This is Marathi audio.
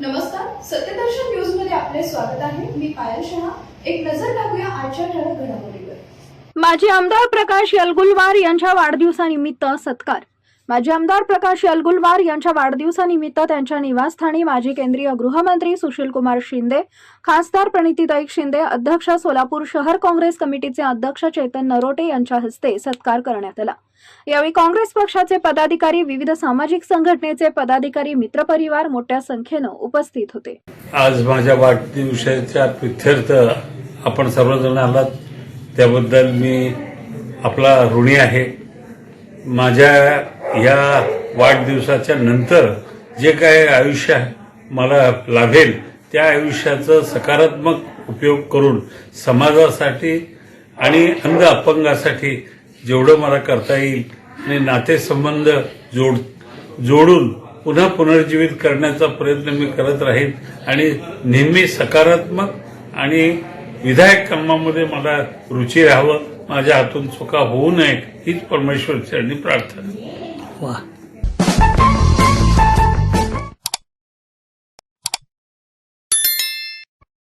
नमस्कार सत्यदर्शन न्यूजमध्ये आपले स्वागत आहे. मी पायल शहा. एक नजर टाकूया आजच्या ठळक घडामोडीवर. माजी आमदार प्रकाश यलगुलवार यांच्या वाढदिवसानिमित्त सत्कार. माजी आमदार प्रकाश यलगुलवार यांच्या वाढदिवसानिमित्त त्यांच्या निवासस्थानी माजी केंद्रीय गृहमंत्री सुशीलकुमार शिंदे खासदार प्रणितीताई शिंदे अध्यक्ष सोलापूर शहर काँग्रेस कमिटीचे अध्यक्ष चेतन नरोटे यांच्या हस्ते सत्कार करण्यात आला. यावेळी काँग्रेस पक्षाचे पदाधिकारी विविध सामाजिक संघटनेचे पदाधिकारी मित्रपरिवार मोठ्या संख्येनं उपस्थित होते. आज माझ्या वाढदिवसाच्या प्रित्यर्थ आपण सर्वजण आलात. त्याबद्दल मी आपला ऋणी आहे. माझ्या या वाढदिवसाच्या नंतर जे काय आयुष्य मला लाभेल त्या आयुष्याचा सकारात्मक उपयोग करून समाजासाठी आणि अंध अपंगासाठी जेवढं मला करता येईल आणि नातेसंबंध जोड जोडून पुन्हा पुनर्जीवित करण्याचा प्रयत्न मी करत राहीन आणि नेहमी सकारात्मक आणि विधायक कामामध्ये मला रुची राहावं माझ्या हातून चुका होऊ नये हीच परमेश्वर प्रार्थना. 哇。